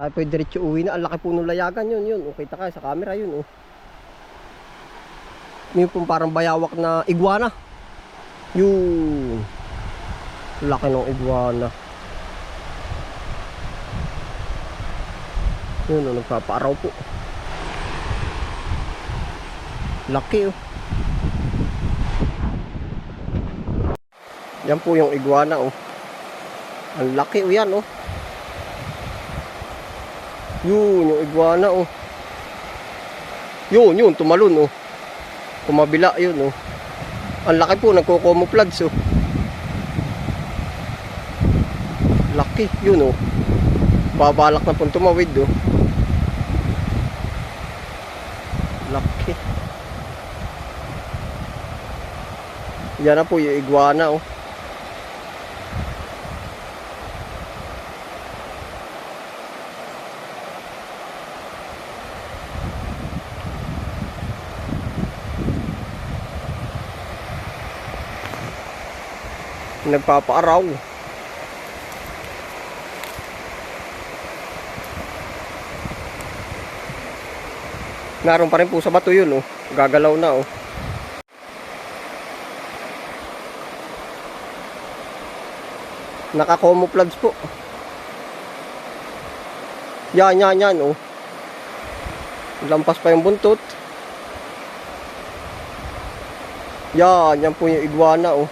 Ay, pwede diretso uwi na. Ang laki po ng layagan yun. Yun, okay ta kayo sa camera yun. Oh. Yun po parang bayawak na iguana. Yun. Laki ng iguana. Yun, oh, nagpapaaraw po. Laki oh. Yan po yung iguana oh. Ang laki oh yan oh. Yun, yung iguana oh. Yun, yun, tumalon oh. Kumabila yun oh. Ang laki po, nagko-camouflage oh. Laki, yun oh. Babalak na pong tumawid oh. Laki. Yan na po yung iguana oh. Nagpapaaraw. Naroon pa rin po sa bato yun oh. Gagalaw na oh. Naka-camouflage po. Yan, yan, yan, oh. Lampas pa yung buntot. Yan, yan po yung iguana, oh.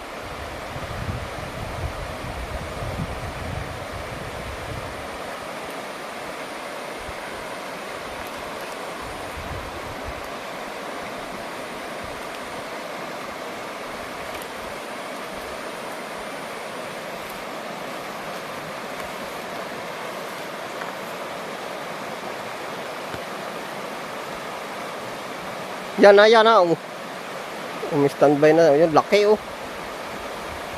Yan na, yan na, oh. Um, standby na, yun, laki, oh.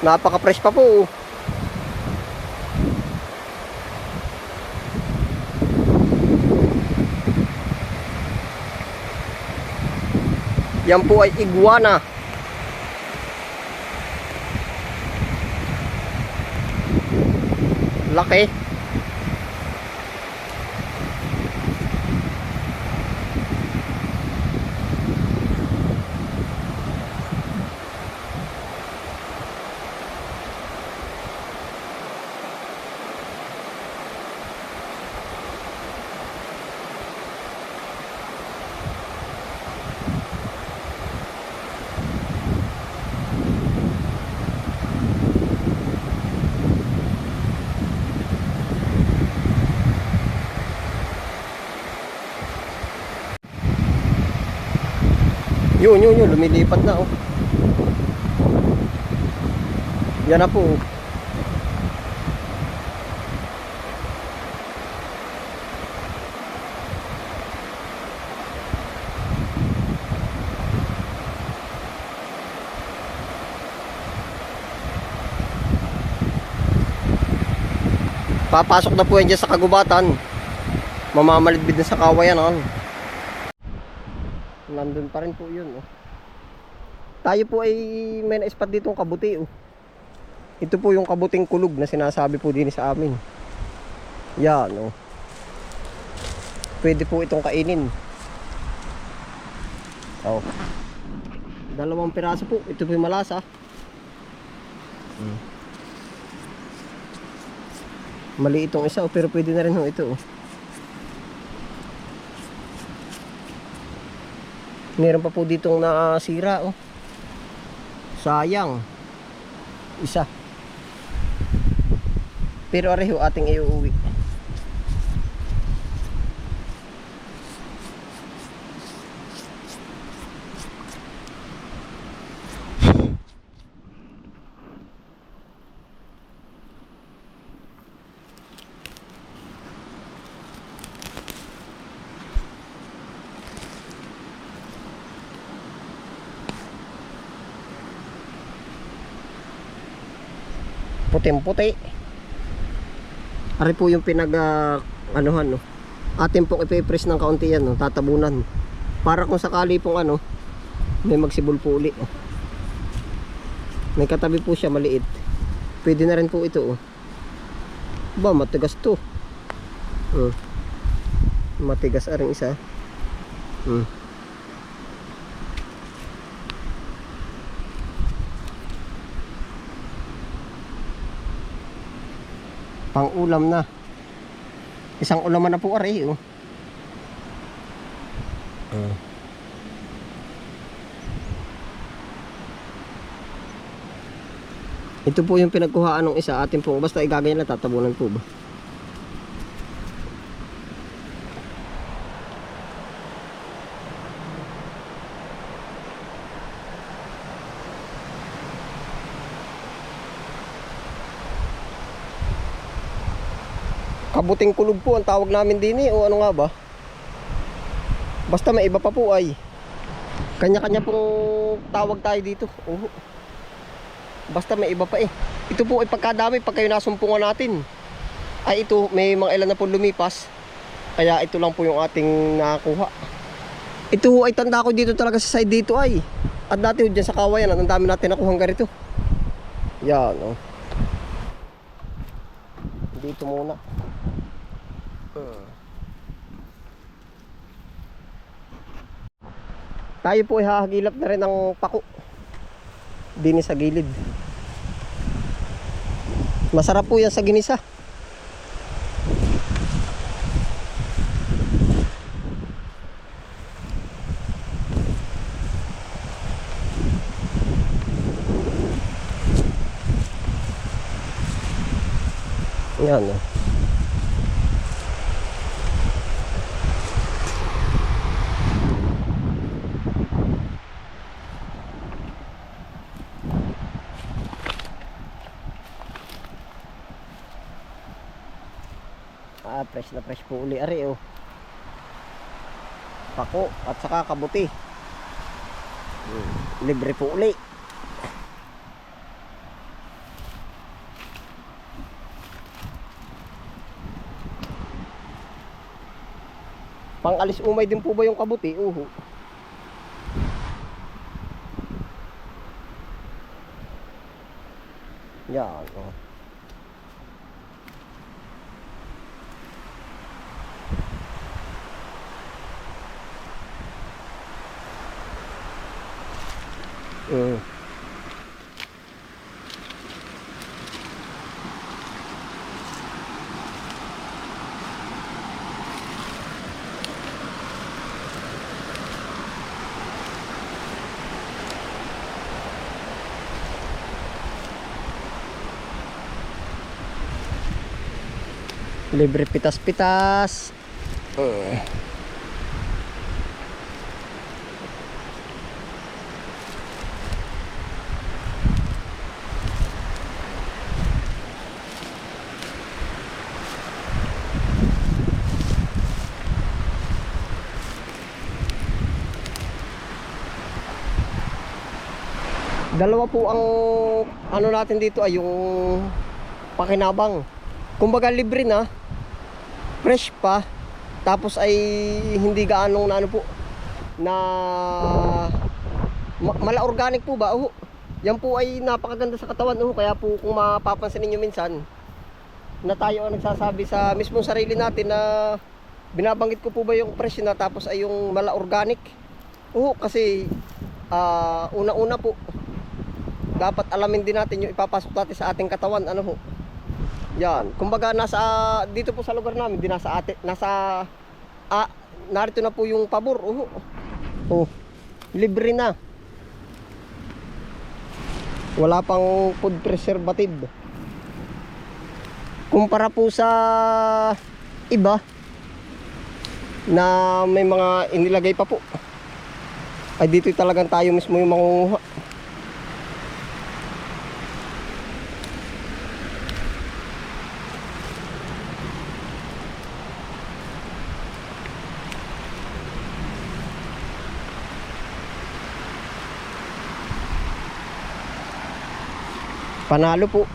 Napaka-fresh pa po, oh. Yan po ay iguana. Laki. Yun, yun, yun, lumilipat na, oh. Yan na po, oh. Papasok na po yan dyan sa kagubatan. Mamamalitbid na sa kawayan, oh. Nandun pa rin po yun. Oh. Tayo po ay may na-spot ditong kabuti. Oh. Ito po yung kabuting kulog na sinasabi po din sa amin. Yan. Oh. Pwede po itong kainin. Oh. Dalawang piraso po. Ito po yung malasa. Hmm. Mali itong isa oh, pero pwede na rin ho ito. Oh. Meron pa po ditong nasira oh. Sayang. Isa. Pero areho ating iuwi. Puting-puti. Ari po yung pinag ah, anuhan no. Atin pong ipe-press ng kaunti yan no, tatabunan. Para kung sakali pong ano may magsibol po uli. oh. May katabi po siya maliit. Pwede na rin po ito oh. Ba, matigas to. Oh. Matigas a rin isa. Hmm. Pang ulam na. Isang ulaman na po ari oh. Ah. Ito po yung pinagkuhaan ng isa atin po. Basta igaganyan na tatabunan po ba? Kabuting kulog po ang tawag namin din eh. O ano nga ba? Basta may iba pa po ay. Kanya-kanya pong tawag tayo dito. Oo. Basta may iba pa eh. Ito po ay pagkadami pag kayo nasumpungan natin. Ay ito, may mga ilan na po lumipas. Kaya ito lang po yung ating nakakuha. Ito ay tanda ko dito talaga sa side dito ay. At dati dyan sa kawayan, ang dami natin nakuhang ganito. Yan oh. Dito muna. Tayo po ay hahagilap na rin ng pako. Dini sa gilid. Masarap po yan sa ginisa. Yan. oh. Ah, fresh na fresh po uli ari oh. Pako at saka kabuti. Hmm, Libre po uli. Pang alis umay din po ba yung kabuti? Uho. Yan oh. Mm. Libre pitas-pitas. Uh. Dalawa po ang ano natin dito ay yung pakinabang. Kumbaga libre na, fresh pa, tapos ay hindi gaanong na ano po, na ma- mala organic po ba? Oh, yan po ay napakaganda sa katawan. Oh, kaya po kung mapapansin niyo minsan, na tayo ang nagsasabi sa mismong sarili natin na binabanggit ko po ba yung fresh na tapos ay yung mala organic. Oo, kasi ah, una-una po, dapat alamin din natin yung ipapasok natin sa ating katawan. Ano ho? Yan. Kumbaga nasa dito po sa lugar namin, di nasa ate, nasa ah, narito na po yung pabor. Oh. Oh. Libre na. Wala pang food preservative. Kumpara po sa iba na may mga inilagay pa po. Ay dito talagang tayo mismo yung mangunguha. Panalo po.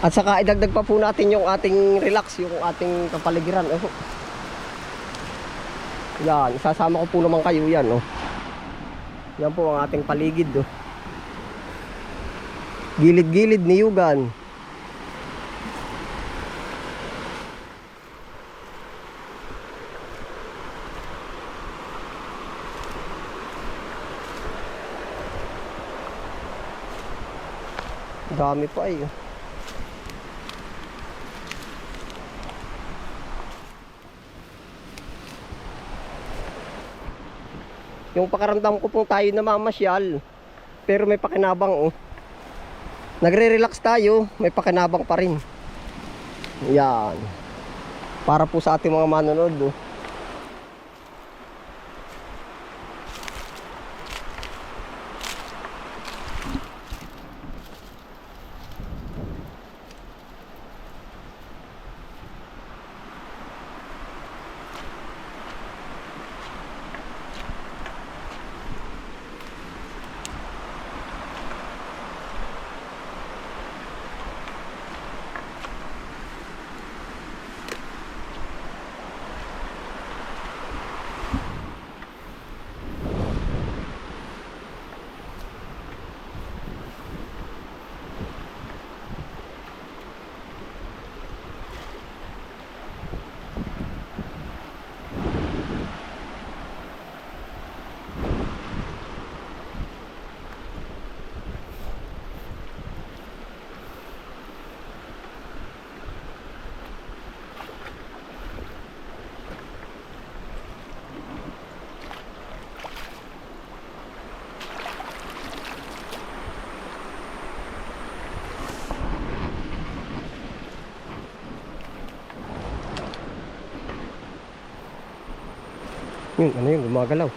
At saka idagdag pa po natin yung ating relax, yung ating kapaligiran. Oh. Yan, sasama ko po naman kayo yan, oh. Yan po ang ating paligid, oh. Gilid-gilid ni Yugan. Dami pa eh. Yung pakaramdam ko pong tayo namamasyal. Pero may pakinabang oh. Nagre-relax tayo, may pakinabang pa rin. Yan. Para po sa ating mga manonood oh. Yun, ano yun, gumagalaw.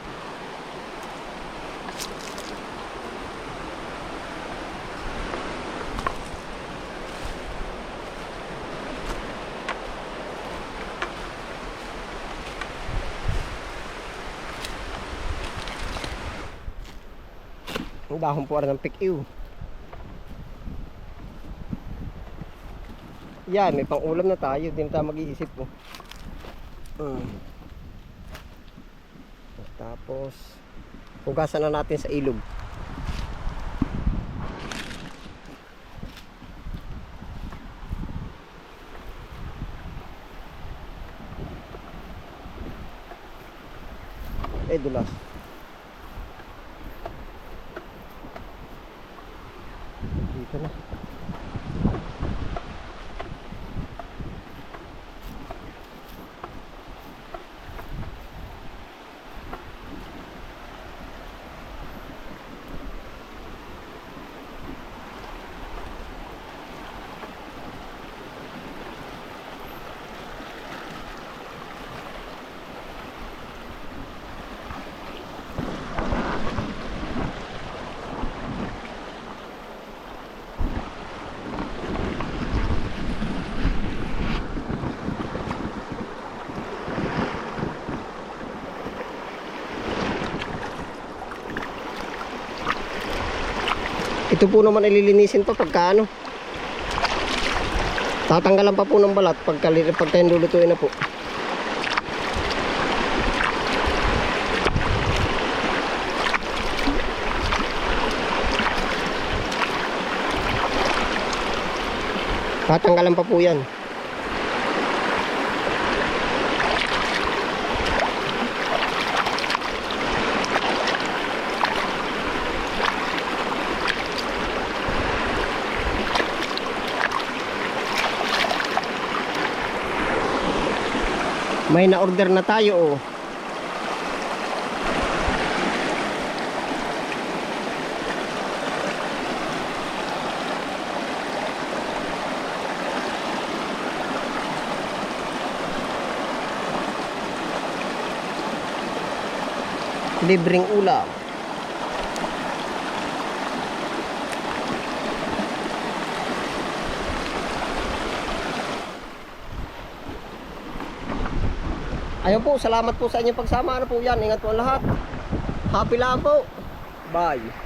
Ang dahon po ng pikiw. Yan, may pang-ulam na tayo. Hindi na tayo mag-iisip po. Mm. Tapos, hugasan na natin sa ilog. Eh, dulas. Dito na. Ito po naman ililinisin pa pagka ano. Tatanggalan pa po ng balat pagka, pagka lulutuin na po. Tatanggalan pa po yan. May na-order na tayo oh. Libreng ulam. Ayun po, salamat po sa inyong pagsama. Ano po yan? Ingat po lahat. Happy lang po. Bye.